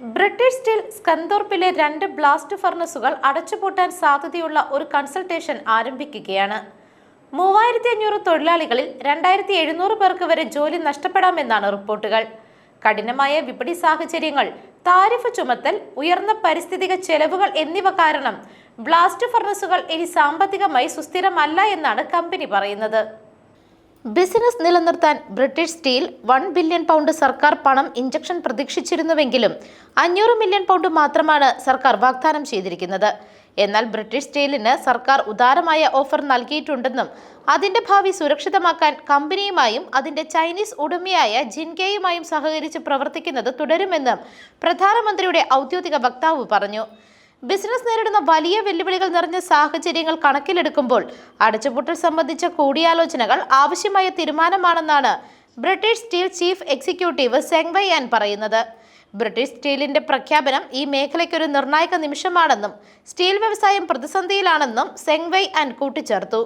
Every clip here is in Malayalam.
ബ്രിട്ടീഷ് സ്റ്റീൽ സ്കന്തോർപ്പിലെ രണ്ട് ബ്ലാസ്റ്റ് ഫർണസുകൾ അടച്ചുപൂട്ടാൻ സാധ്യതയുള്ള ഒരു കൺസൾട്ടേഷൻ ആരംഭിക്കുകയാണ്. മൂവായിരത്തി അഞ്ഞൂറ് തൊഴിലാളികളിൽ രണ്ടായിരത്തി എഴുന്നൂറ് പേർക്ക് വരെ ജോലി നഷ്ടപ്പെടാമെന്നാണ് റിപ്പോർട്ടുകൾ. കഠിനമായ വിപണി സാഹചര്യങ്ങൾ താരിഫ് ചുമത്തൽ ഉയർന്ന പരിസ്ഥിതിക ചെലവുകൾ എന്നിവ കാരണം ബ്ലാസ്റ്റ് ഫർണസുകൾ ഇനി സാമ്പത്തികമായി സുസ്ഥിരമല്ല എന്നാണ് കമ്പനി പറയുന്നത്. ബിസിനസ് നിലനിർത്താൻ British steel one billion pound സർക്കാർ പണം ഇഞ്ചക്ഷൻ പ്രതീക്ഷിച്ചിരുന്നുവെങ്കിലും അഞ്ഞൂറ് മില്യൺ പൗണ്ട് മാത്രമാണ് സർക്കാർ വാഗ്ദാനം ചെയ്തിരിക്കുന്നത്. എന്നാൽ ബ്രിട്ടീഷ് സ്റ്റീലിന് സർക്കാർ ഉദാരമായ ഓഫർ നൽകിയിട്ടുണ്ടെന്നും അതിന്റെ ഭാവി സുരക്ഷിതമാക്കാൻ കമ്പനിയുമായും അതിന്റെ ചൈനീസ് ഉടമയായ ജിൻകെയുമായും സഹകരിച്ച് പ്രവർത്തിക്കുന്നത് തുടരുമെന്നും പ്രധാനമന്ത്രിയുടെ ഔദ്യോഗിക വക്താവ് പറഞ്ഞു. ബിസിനസ് നേരിടുന്ന വലിയ വെല്ലുവിളികൾ നിറഞ്ഞ സാഹചര്യങ്ങൾ കണക്കിലെടുക്കുമ്പോൾ അടച്ചുപൂട്ടൽ സംബന്ധിച്ച കൂടിയാലോചനകൾ ആവശ്യമായ തീരുമാനമാണെന്നാണ് British steel chief executive Zengwei An പറയുന്നത്. ബ്രിട്ടീഷ് സ്റ്റീലിന്റെ പ്രഖ്യാപനം ഈ മേഖലയ്ക്കൊരു നിർണായക നിമിഷമാണെന്നും സ്റ്റീൽ വ്യവസായം പ്രതിസന്ധിയിലാണെന്നും സെങ്വൈ ആൻ കൂട്ടിച്ചേർത്തു.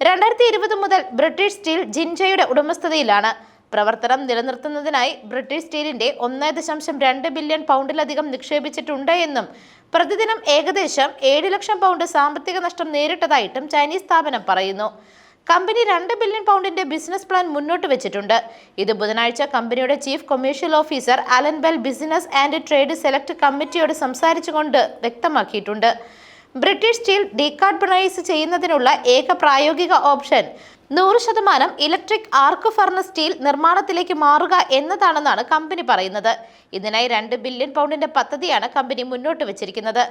രണ്ടായിരത്തി ഇരുപത് മുതൽ ബ്രിട്ടീഷ് സ്റ്റീൽ ജിൻജയുടെ ഉടമസ്ഥതയിലാണ്. പ്രവർത്തനം നിലനിർത്തുന്നതിനായി ബ്രിട്ടീഷ് സ്റ്റീലിന്റെ ഒന്ന് ദശാംശം രണ്ട് ബില്യൺ പൗണ്ടിലധികം നിക്ഷേപിച്ചിട്ടുണ്ട് എന്നും പ്രതിദിനം ഏകദേശം ഏഴ് ലക്ഷം പൗണ്ട് സാമ്പത്തിക നഷ്ടം നേരിട്ടതായിട്ടും ചൈനീസ് സ്ഥാപനം പറയുന്നു. കമ്പനി രണ്ട് ബില്യൺ പൗണ്ടിന്റെ ബിസിനസ് പ്ലാൻ മുന്നോട്ട് വെച്ചിട്ടുണ്ട്. ഇത് ബുധനാഴ്ച കമ്പനിയുടെ chief commercial officer Alan Bell business and trade select കമ്മിറ്റിയോട് സംസാരിച്ചുകൊണ്ട് വ്യക്തമാക്കിയിട്ടുണ്ട്. ബ്രിട്ടീഷ് സ്റ്റീൽ ഡീകാർബണൈസ് ചെയ്യുന്നതിനുള്ള ഏക പ്രായോഗിക ഓപ്ഷൻ നൂറ് ശതമാനം ഇലക്ട്രിക് ആർക്ക് ഫർണസ് സ്റ്റീൽ നിർമ്മാണത്തിലേക്ക് മാറുക എന്നതാണെന്നാണ് കമ്പനി പറയുന്നത്. ഇതിനായി രണ്ട് ബില്യൺ പൗണ്ടിന്റെ പദ്ധതിയാണ് കമ്പനി മുന്നോട്ട് വെച്ചിരിക്കുന്നത്.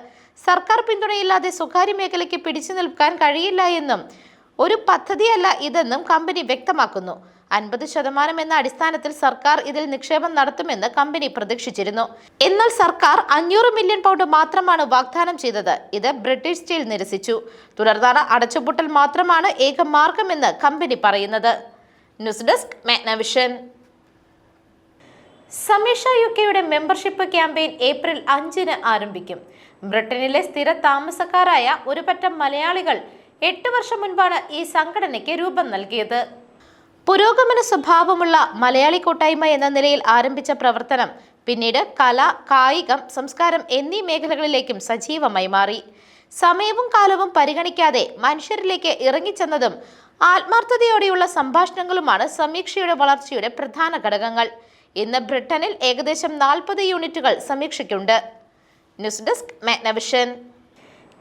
സർക്കാർ പിന്തുണയില്ലാതെ സ്വകാര്യ മേഖലയ്ക്ക് പിടിച്ചു നിൽക്കാൻ കഴിയില്ല എന്നും ഒരു പദ്ധതിയല്ല ഇതെന്നും കമ്പനി വ്യക്തമാക്കുന്നു. അൻപത് ശതമാനം എന്ന അടിസ്ഥാനത്തിൽ സർക്കാർ ഇതിൽ നിക്ഷേപം നടത്തുമെന്ന് കമ്പനി പ്രതീക്ഷിച്ചിരുന്നു. എന്നാൽ സർക്കാർ അഞ്ഞൂറ് മില്യൺ പൗണ്ട് മാത്രമാണ് വാഗ്ദാനം ചെയ്തത്. ഇത് ബ്രിട്ടീഷ് സ്റ്റീൽ നിരസിച്ചു. തുടർന്നാണ് അടച്ചുപൂട്ടൽ മാത്രമാണ് ഏക മാർഗമെന്ന് കമ്പനി പറയുന്നത്. News desk Magnavision Sameeksha U കെയുടെ മെമ്പർഷിപ്പ് ക്യാമ്പയിൻ ഏപ്രിൽ അഞ്ചിന് ആരംഭിക്കും. ബ്രിട്ടനിലെ സ്ഥിര താമസക്കാരായ ഒരു പറ്റം മലയാളികൾ എട്ട് വർഷം മുൻപാണ് ഈ സംഘടനയ്ക്ക് രൂപം നൽകിയത്. പുരോഗമന സ്വഭാവമുള്ള മലയാളി കൂട്ടായ്മ എന്ന നിലയിൽ ആരംഭിച്ച പ്രവർത്തനം പിന്നീട് കല കായികം സംസ്കാരം എന്നീ മേഖലകളിലേക്കും സജീവമായി മാറി. സമയവും കാലവും പരിഗണിക്കാതെ മനുഷ്യരിലേക്ക് ഇറങ്ങിച്ചെന്നതും ആത്മാർത്ഥതയോടെയുള്ള സംഭാഷണങ്ങളുമാണ് സമീക്ഷയുടെ വളർച്ചയുടെ പ്രധാന ഘടകങ്ങൾ. ഇന്ന് ബ്രിട്ടനിൽ ഏകദേശം നാൽപ്പത് യൂണിറ്റുകൾ സമീക്ഷയ്ക്കുണ്ട്. News desk Magnavision.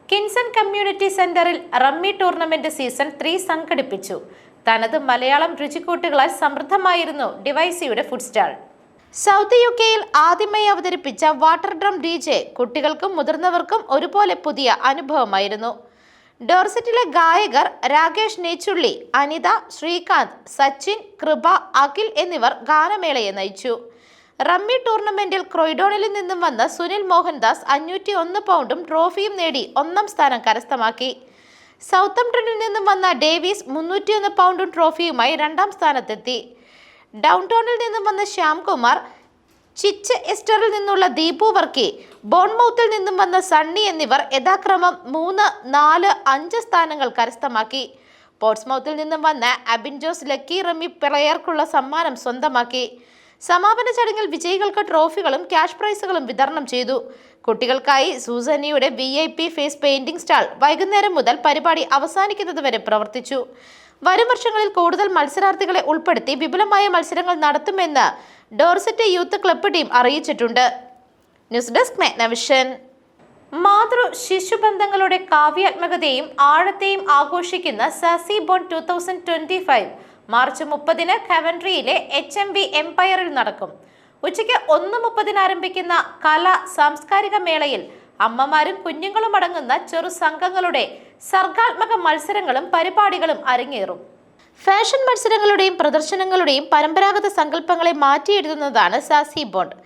Kinson community സെന്ററിൽ റമ്മി ടൂർണമെന്റ് സീസൺ ത്രീ സംഘടിപ്പിച്ചു. തനത് മലയാളം രുചിക്കൂട്ടുകളാൽ സമൃദ്ധമായിരുന്നു ഡിവൈസിയുടെ ഫുഡ് സ്റ്റാൾ സൗത്ത് യു കെയിൽ ആദ്യമായി അവതരിപ്പിച്ച വാട്ടർ ഡ്രം ഡി ജെ കുട്ടികൾക്കും മുതിർന്നവർക്കും ഒരുപോലെ പുതിയ അനുഭവമായിരുന്നു. ഡോർസെറ്റിലെ ഗായകർ രാകേഷ് നെയ്ച്ചുള്ളി അനിത ശ്രീകാന്ത് സച്ചിൻ കൃപ അഖിൽ എന്നിവർ ഗാനമേളയെ നയിച്ചു. റമ്മി ടൂർണമെന്റിൽ ക്രൊയ്ഡോണിൽ നിന്നും വന്ന സുനിൽ മോഹൻദാസ് അഞ്ഞൂറ്റി ഒന്ന് പൗണ്ടും ട്രോഫിയും നേടി ഒന്നാം സ്ഥാനം കരസ്ഥമാക്കി. സൗത്തംപ്ടണിൽ നിന്നും വന്ന ഡേവിസ് മുന്നൂറ്റിയൊന്ന് പൗണ്ടും ട്രോഫിയുമായി രണ്ടാം സ്ഥാനത്തെത്തി. ഡൗൺ ടൗണിൽ നിന്നും വന്ന ശ്യാംകുമാർ ചിച്ച് എസ്റ്ററിൽ നിന്നുള്ള ദീപു വർക്കി ബോൺമൗത്തിൽ നിന്നും വന്ന സണ്ണി എന്നിവർ യഥാക്രമം മൂന്ന് നാല് അഞ്ച് സ്ഥാനങ്ങൾ കരസ്ഥമാക്കി. പോർട്സ്മൗത്തിൽ നിന്നും വന്ന അബിൻ ജോസ് ലക്കി റമ്മി പ്ലെയർക്കുള്ള സമ്മാനം സ്വന്തമാക്കി. സമാപന ചടങ്ങിൽ വിജയികൾക്ക് ട്രോഫികളും ക്യാഷ് പ്രൈസുകളും വിതരണം ചെയ്തു. കുട്ടികൾക്കായി സൂസനിയുടെ V I P face painting stall വൈകുന്നേരം മുതൽ പരിപാടി അവസാനിക്കുന്നതുവരെ പ്രവർത്തിച്ചു. വരും വർഷങ്ങളിൽ കൂടുതൽ മത്സരാർത്ഥികളെ ഉൾപ്പെടുത്തി വിപുലമായ മത്സരങ്ങൾ നടത്തുമെന്ന് ഡോർസെറ്റ് യൂത്ത് ക്ലബ്ബ് ടീം അറിയിച്ചിട്ടുണ്ട്. News desk Magnavision. മാതൃ ശിശു ബന്ധങ്ങളുടെ കാവ്യാത്മകതയും ആഴത്തെയും ആഘോഷിക്കുന്ന sassy born two thousand twenty five March മുപ്പതിന് കവൻട്രിയിലെ എച്ച് എം വി എംപയറിൽ നടക്കും. ഉച്ചയ്ക്ക് ഒന്ന് മുപ്പതിന് ആരംഭിക്കുന്ന കലാ സാംസ്കാരിക മേളയിൽ അമ്മമാരും കുഞ്ഞുങ്ങളും അടങ്ങുന്ന ചെറു സംഘങ്ങളുടെ സർഗാത്മക മത്സരങ്ങളും പരിപാടികളും അരങ്ങേറും. ഫാഷൻ മത്സരങ്ങളുടെയും പ്രദർശനങ്ങളുടെയും പരമ്പരാഗത സങ്കല്പങ്ങളെ മാറ്റിയെഴുതുന്നതാണ് സാസി ബോണ്ട്.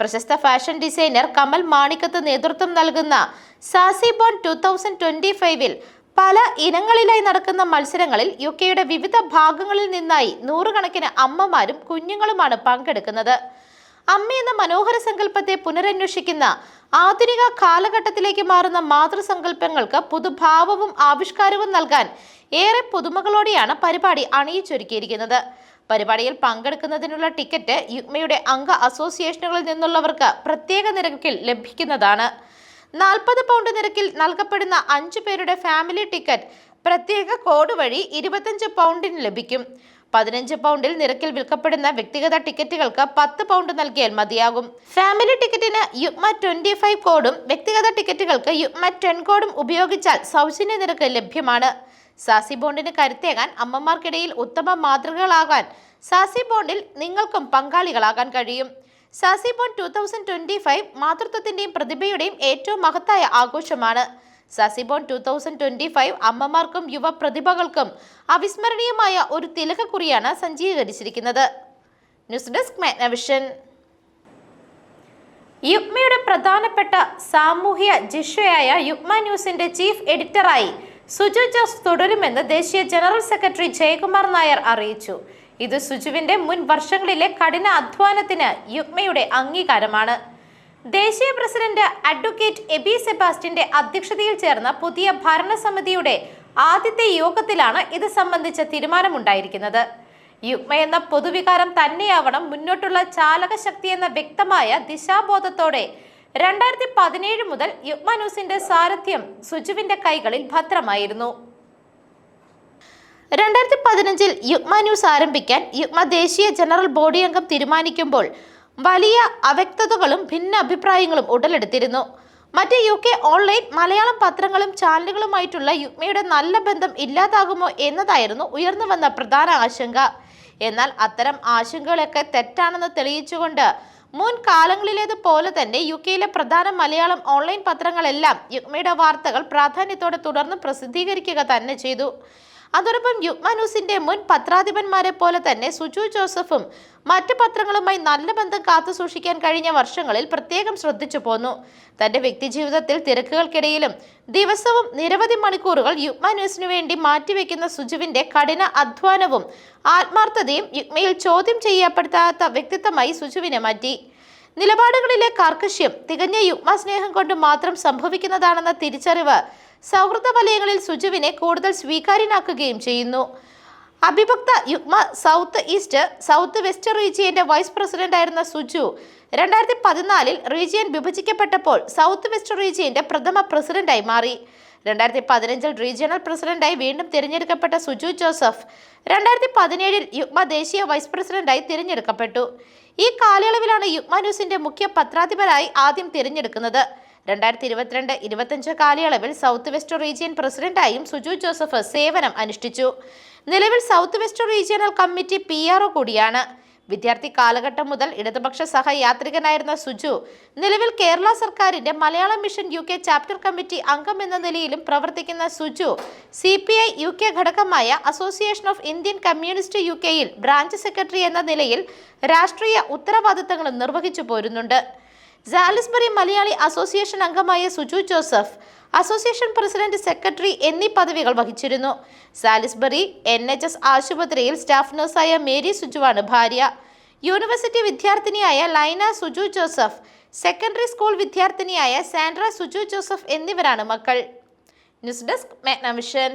പ്രശസ്ത ഫാഷൻ ഡിസൈനർ കമൽ മാണിക്കത്ത് നേതൃത്വം നൽകുന്ന sassy bond two thousand twenty ഫൈവിൽ പല ഇനങ്ങളിലായി നടക്കുന്ന മത്സരങ്ങളിൽ യു കെയുടെ വിവിധ ഭാഗങ്ങളിൽ നിന്നായി നൂറുകണക്കിന് അമ്മമാരും കുഞ്ഞുങ്ങളുമാണ് പങ്കെടുക്കുന്നത്. അമ്മ എന്ന മനോഹര സങ്കല്പത്തെ പുനരന്വേഷിക്കുന്ന ആധുനിക കാലഘട്ടത്തിലേക്ക് മാറുന്ന മാതൃസങ്കല്പങ്ങൾക്ക് പുതുഭാവവും ആവിഷ്കാരവും നൽകാൻ ഏറെ പുതുമകളോടെയാണ് പരിപാടി അണിയിച്ചൊരുക്കിയിരിക്കുന്നത്. പരിപാടിയിൽ പങ്കെടുക്കുന്നതിനുള്ള ടിക്കറ്റ് യുഗ്മയുടെ അംഗ അസോസിയേഷനുകളിൽ നിന്നുള്ളവർക്ക് പ്രത്യേക നിരക്കിൽ ലഭിക്കുന്നതാണ്. നാൽപ്പത് പൗണ്ട് നിരക്കിൽ നൽകപ്പെടുന്ന അഞ്ചു പേരുടെ ഫാമിലി ടിക്കറ്റ് പ്രത്യേക കോഡ് വഴി ഇരുപത്തഞ്ച് പൗണ്ടിന് ലഭിക്കും. പതിനഞ്ച് പൗണ്ടിൽ നിരക്കിൽ വിൽക്കപ്പെടുന്ന വ്യക്തിഗത ടിക്കറ്റുകൾക്ക് പത്ത് പൗണ്ട് നൽകിയാൽ മതിയാകും. ഫാമിലി ടിക്കറ്റിന് യുഗ്മ ട്വന്റി ഫൈവ് കോഡും വ്യക്തിഗത ടിക്കറ്റുകൾക്ക് യുഗ്മ ടെൻ കോഡും ഉപയോഗിച്ചാൽ സൗജന്യ നിരക്ക് ലഭ്യമാണ്. സാസി ബോണ്ടിന് കരുത്തേകാൻ അമ്മമാർക്കിടയിൽ ഉത്തമ മാതൃകകളാകാൻ സാസി ബോണ്ടിൽ നിങ്ങൾക്കും പങ്കാളികളാകാൻ കഴിയും. സാസി two two thousand twenty five മാതൃത്വത്തിന്റെയും പ്രതിഭയുടെയും ഏറ്റവും മഹത്തായ ആഘോഷമാണ്. സാസിബോൺ ടു തൗസൻഡ് ട്വന്റി ഫൈവ് അമ്മമാർക്കും യുവ പ്രതിഭകൾക്കും അവിസ്മരണീയമായ ഒരു തിലകക്കുറിയാണ് സജ്ജീകരിച്ചിരിക്കുന്നത്. News desk Magnavision. യുഗ്മയുടെ പ്രധാനപ്പെട്ട സാമൂഹ്യ ജിഷയായ യുഗ്മ ന്യൂസിന്റെ ചീഫ് എഡിറ്ററായി സുജു ജോസ് തുടരുമെന്ന് ദേശീയ ജനറൽ സെക്രട്ടറി ജയകുമാർ നായർ അറിയിച്ചു. ഇത് സുജുവിന്റെ മുൻ വർഷങ്ങളിലെ കഠിന അധ്വാനത്തിന് യുഗ്മയുടെ അംഗീകാരമാണ്. ദേശീയ പ്രസിഡന്റ് അഡ്വക്കേറ്റ് എബി സെബാസ്റ്റിന്റെ അധ്യക്ഷതയിൽ ചേർന്ന പുതിയ ഭരണസമിതിയുടെ ആദ്യത്തെ യോഗത്തിലാണ് ഇത് സംബന്ധിച്ച തീരുമാനമുണ്ടായിരിക്കുന്നത്. യുഗ്മ എന്ന പൊതുവികാരം തന്നെയാവണം മുന്നോട്ടുള്ള ചാലകശക്തി എന്ന വ്യക്തമായ ദിശാബോധത്തോടെ രണ്ടായിരത്തി പതിനേഴ് മുതൽ യുഗ്മ ന്യൂസിന്റെ സാരഥ്യം സുജുവിന്റെ കൈകളിൽ ഭദ്രമായിരുന്നു. രണ്ടായിരത്തി പതിനഞ്ചിൽ യുഗ്മ ന്യൂസ് ആരംഭിക്കാൻ യുഗ്മ ദേശീയ ജനറൽ ബോഡി അംഗം തീരുമാനിക്കുമ്പോൾ വലിയ അവ്യക്തതകളും ഭിന്ന അഭിപ്രായങ്ങളും ഉടലെടുത്തിരുന്നു. മറ്റ് യു കെ ഓൺലൈൻ മലയാളം പത്രങ്ങളും ചാനലുകളുമായിട്ടുള്ള യുഗ്മയുടെ നല്ല ബന്ധം ഇല്ലാതാകുമോ എന്നതായിരുന്നു ഉയർന്നു വന്ന പ്രധാന ആശങ്ക. എന്നാൽ അത്തരം ആശങ്കകളൊക്കെ തെറ്റാണെന്ന് തെളിയിച്ചുകൊണ്ട് മുൻ കാലങ്ങളിലേതുപോലെ തന്നെ യു കെയിലെ പ്രധാന മലയാളം ഓൺലൈൻ പത്രങ്ങളെല്ലാം യുഗ്മയുടെ വാർത്തകൾ പ്രാധാന്യത്തോടെ തുടർന്ന് പ്രസിദ്ധീകരിക്കുക തന്നെ ചെയ്തു. അതോടൊപ്പം യുഗ്മാനൂസിന്റെ മുൻ പത്രാധിപന്മാരെ പോലെ തന്നെ സുജു ജോസഫും മറ്റ് പത്രങ്ങളുമായി നല്ല ബന്ധം കാത്തു സൂക്ഷിക്കാൻ കഴിഞ്ഞ വർഷങ്ങളിൽ പ്രത്യേകം ശ്രദ്ധിച്ചു പോന്നു. തന്റെ വ്യക്തിജീവിതത്തിൽ തിരക്കുകൾക്കിടയിലും ദിവസവും നിരവധി മണിക്കൂറുകൾ യുഗ്മ വേണ്ടി മാറ്റിവെക്കുന്ന സുജുവിന്റെ കഠിന അധ്വാനവും ആത്മാർത്ഥതയും യുഗ്മയിൽ ചോദ്യം ചെയ്യപ്പെടാത്ത വ്യക്തിത്വമായി സുജുവിനെ മാറ്റി. നിലപാടുകളിലെ കാർക്കശ്യം തികഞ്ഞ യുഗ്മ സ്നേഹം കൊണ്ട് മാത്രം സംഭവിക്കുന്നതാണെന്ന തിരിച്ചറിവ് സൗഹൃദ വലയങ്ങളിൽ സുജുവിനെ കൂടുതൽ സ്വീകാര്യനാക്കുകയും ചെയ്യുന്നു. അഭിഭക്ത യുഗ്മ സൗത്ത് ഈസ്റ്റ് സൗത്ത് വെസ്റ്റ് റീജിയന്റെ വൈസ് പ്രസിഡന്റ് ആയിരുന്ന സുജു രണ്ടായിരത്തി പതിനാലിൽ റീജിയൻ വിഭജിക്കപ്പെട്ടപ്പോൾ സൗത്ത് വെസ്റ്റ് റീജിയന്റെ പ്രഥമ പ്രസിഡന്റായി മാറി. രണ്ടായിരത്തി പതിനഞ്ചിൽ റീജിയണൽ പ്രസിഡന്റായി വീണ്ടും തിരഞ്ഞെടുക്കപ്പെട്ട സുജു ജോസഫ് രണ്ടായിരത്തി പതിനേഴിൽ യുഗ്മ ദേശീയ വൈസ് പ്രസിഡന്റായി തിരഞ്ഞെടുക്കപ്പെട്ടു. ഈ കാലയളവിലാണ് യുഗ്മ ന്യൂസിന്റെ മുഖ്യ പത്രാധിപരായി ആദ്യം തിരഞ്ഞെടുക്കുന്നത്. രണ്ടായിരത്തി ഇരുപത്തിരണ്ട് ഇരുപത്തഞ്ച് കാലയളവിൽ സൗത്ത് വെസ്റ്റ് റീജിയൻ പ്രസിഡന്റായും സുജു ജോസഫ് സേവനം അനുഷ്ഠിച്ചു. നിലവിൽ south west regional committee P കൂടിയാണ്. വിദ്യാർത്ഥി കാലഘട്ടം മുതൽ ഇടതുപക്ഷ സഹയാത്രികനായിരുന്ന സുജു നിലവിൽ കേരള സർക്കാരിന്റെ Malayalam mission U K chapter committee അംഗം എന്ന നിലയിലും പ്രവർത്തിക്കുന്ന Suju C P I U K ഘടകമായ association of Indian communist U കെയിൽ ബ്രാഞ്ച് സെക്രട്ടറി എന്ന നിലയിൽ രാഷ്ട്രീയ ഉത്തരവാദിത്തങ്ങളും നിർവഹിച്ചു പോരുന്നുണ്ട്. സാലിസ്ബറി മലയാളി അസോസിയേഷൻ അംഗമായ Suju Joseph association president secretary എന്നീ പദവികൾ വഹിച്ചിരുന്നു. സാലിസ്ബറി എൻ എച്ച് എസ് ആശുപത്രിയിൽ സ്റ്റാഫ് നഴ്സായ മേരി സുജുവാണ് ഭാര്യ. University വിദ്യാർത്ഥിനിയായ Laina Suju Joseph secondary school വിദ്യാർത്ഥിനിയായ Sandra Suju Joseph എന്നിവരാണ് മക്കൾ. News desk Magnavision